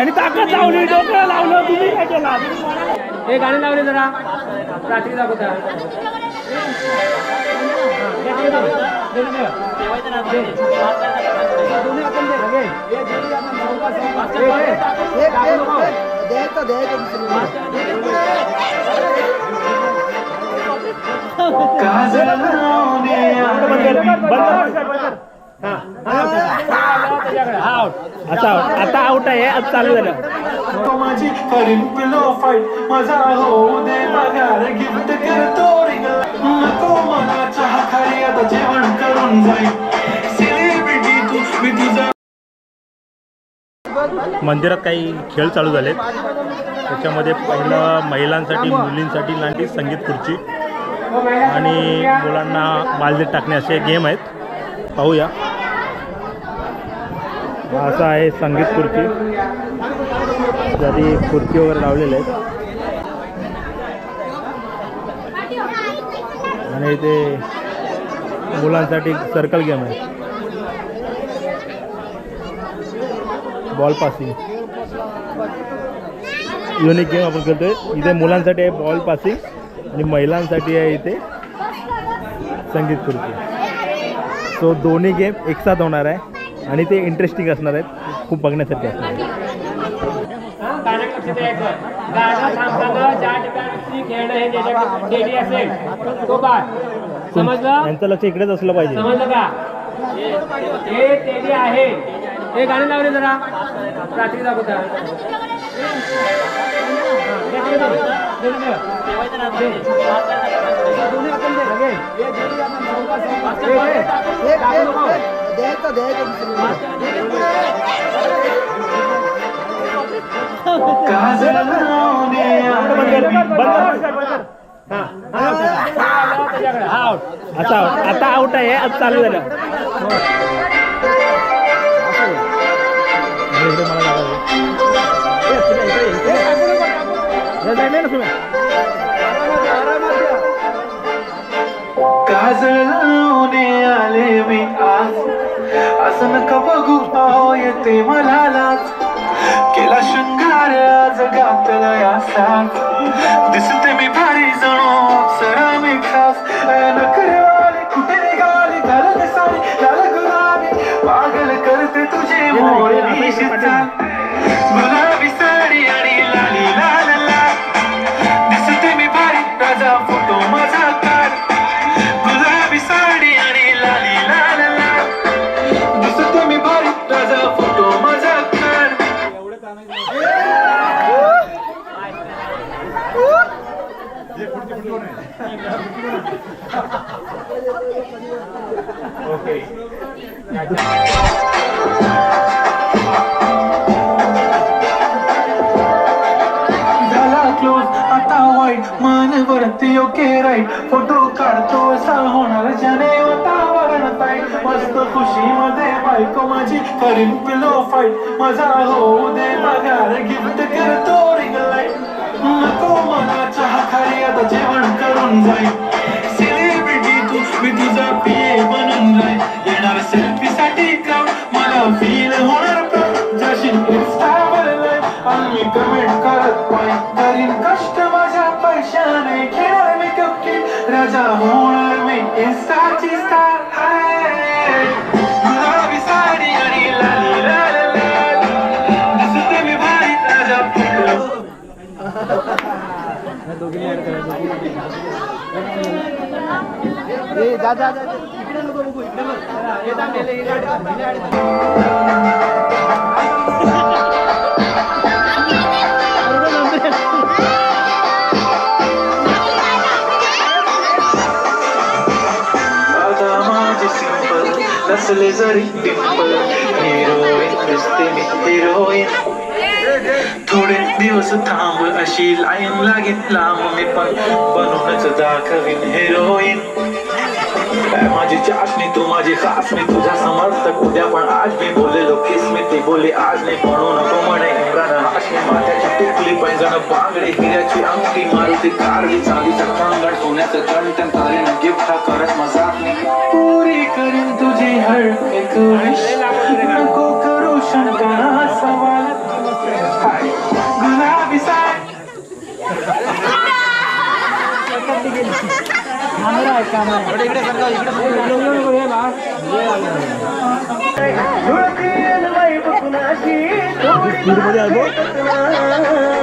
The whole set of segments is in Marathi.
त्यांनी ताकद लावली डोकं लावलं तुम्ही काय केला? हे गाणे लावले जरा. रात्री दाखवता. आता आता आउट आहे आता चालू झालं. माझी करीन पिलो फाईट माझा होऊ दे माघार गिफ्ट करतो रिंग नको मला चहा खाली आता जेवण करून जाईल सेलिब्रिटी तू मी तुझा मंदिरात काही खेळ चालू झालेत. त्याच्यामध्ये पहिलं महिलांसाठी मुलींसाठी लांटी संगीत खुर्ची. आणि मुलांना मालदीत टाकणे असे गेम आहेत. पाहूया. असं आहे संगीत खुर्ची. जरी खुर्ची वगैरे लावलेले आहेत. आणि इथे मुलांसाठी सर्कल गेम आहे. बॉल पासिंग युनिक गेम आपण खेळतोय. इथे मुलांसाठी आहे बॉल पासिंग आणि महिलांसाठी आहे इथे संगीत खुर्ची. सो दोन्ही गेम एकसाथ होणार आहे. आणि ते इंटरेस्टिंग असणार आहेत खूप बघण्यासाठी असणार गाणं थांबताना ज्या ठिकाणी खेळणं हे ज्याच्या डेली असेल तो बाद समजलं यांचं लक्ष इकडेच असलं पाहिजे समजलं का हे आहे हे गाणे लावले जरा रात्री दाखवता काजल लावणे आता आता आउट आहे आज चालू झालं ना तुम्ही. काजळ लावणे आले मी बघू अहो येते मला लाज केला शृंगार आज घातला या साथ. दिसते मी भारी जणू अप्सरा मी खास नखरेवाली कुठे निघाली? घालत साडी लाल गुलाबी. पागल करते तुझे मोरली शिरचाल. क्लोज आता वाईट मन वरती ओके राईट फोटो काढतो असा होणार ज्याने वातावरण ताईट मस्त खुशी मध्ये बायको माझी करीन पिलो फाईट माझा होऊ दे पगार गिफ्ट करतो रिंग लाइट नको मला चहा खाली आता जेवण करून जाईल मी इन्स्टाची स्टार गुलाबी साडी आणि लाली नसले जरी डिंपल हिरोईन दिसते मी हिरोईन थोडे दिवस थांब अशी लाईन लागेल लांब मी पण. बनूनच दाखवीन हिरोईन माझी चाशणी तू माझी खास मी तुझ्या समर्थक उद्या पण आज मी बोललेलो किस मी ती बोली आज नाही म्हणू नको म्हणे इम्रान. हाशमी माथ्याची टिकली पैजण बांगडी हिऱ्याची अंगठी मारुती कारवी चांदीचं कंगण सोन्याचं कंटन तारीनं गिफ्ट करत मजाक मी पुरी करीन तुझी हर एक विश शंकरा सवाल गुलाबी साय स्पीडमध्ये आलो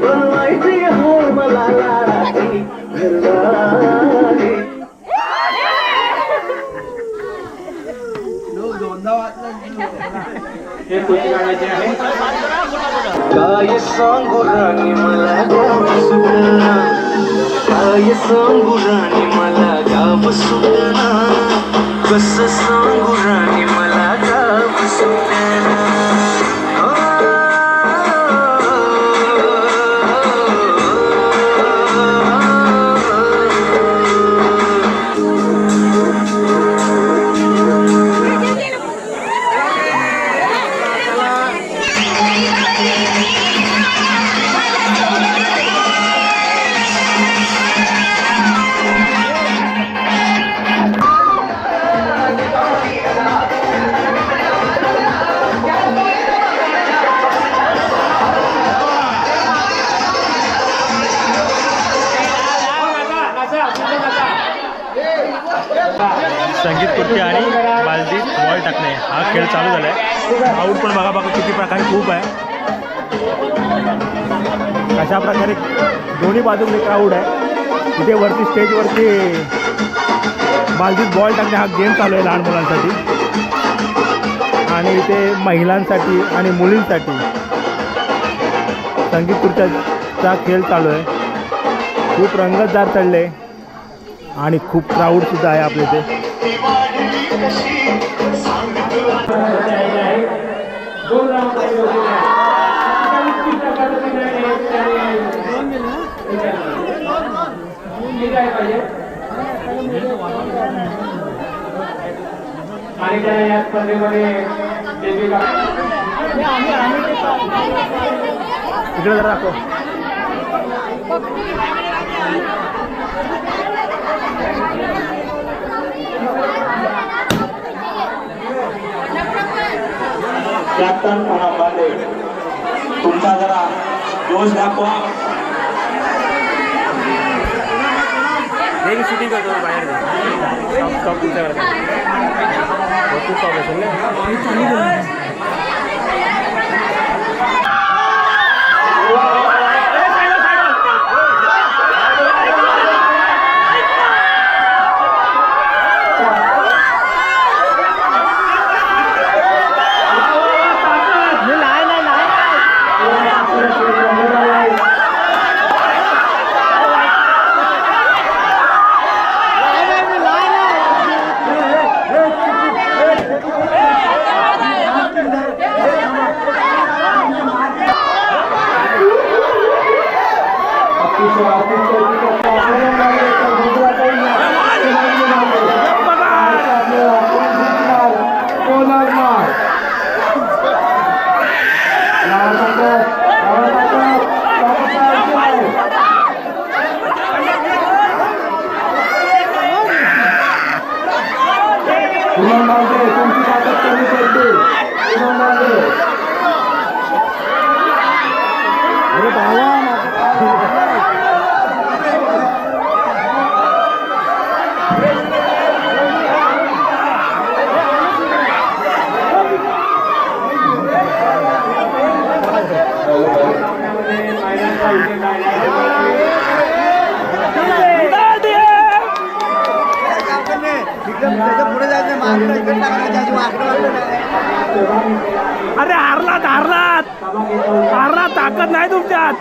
बनवायची हो मला लाडाची घरवाली हे कोणती गाण्याचे आहे काय सांगू राणी मला गाव सुटना काय सांगू राणी मला गाव सुटना कसं सांगू राणी मला गाव सुटना संगीत खुर्ची आणि बालदी बॉल टाकणे. हा खेळ चालू झाला आहे आऊट पण बघा बघा किती प्रकारे खूप आहे. अशा प्रकारे दोन्ही बाजूने क्राऊड आहे. तिथे वरती स्टेजवरती बालदीत बॉल टाकणे हा गेम चालू आहे लहान मुलांसाठी. आणि इथे महिलांसाठी आणि मुलींसाठी संगीत खुर्च्याचा खेळ चालू आहे. खूप रंगतदार चढले. आणि खूप क्राऊडसुद्धा आहे आपल्या इथे. आणि त्या या स्पर्धेमध्ये डेब्यू करा इकडे जरा दाखव. कॅप्टन बांधे तुमचा जरा जोश दाखवा. शूटिंग करतो बाहेर. स्टॉप स्टॉप तुमच्याकडे भरपूर स्टॉप असेल ना अरे हारलात हारलात. हारलात ताकद नाही तुमच्यात.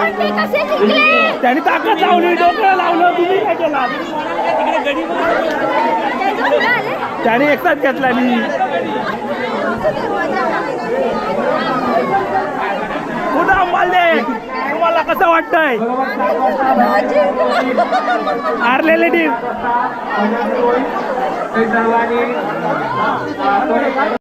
अरे त्यांनी ताकद लावली डोकं लावलं तुम्ही काय केला? त्याने एकटाच घेतला मी. कुठं अंबाल दे. तुम्हाला कसं वाटतंय? बरोबर सात टीम.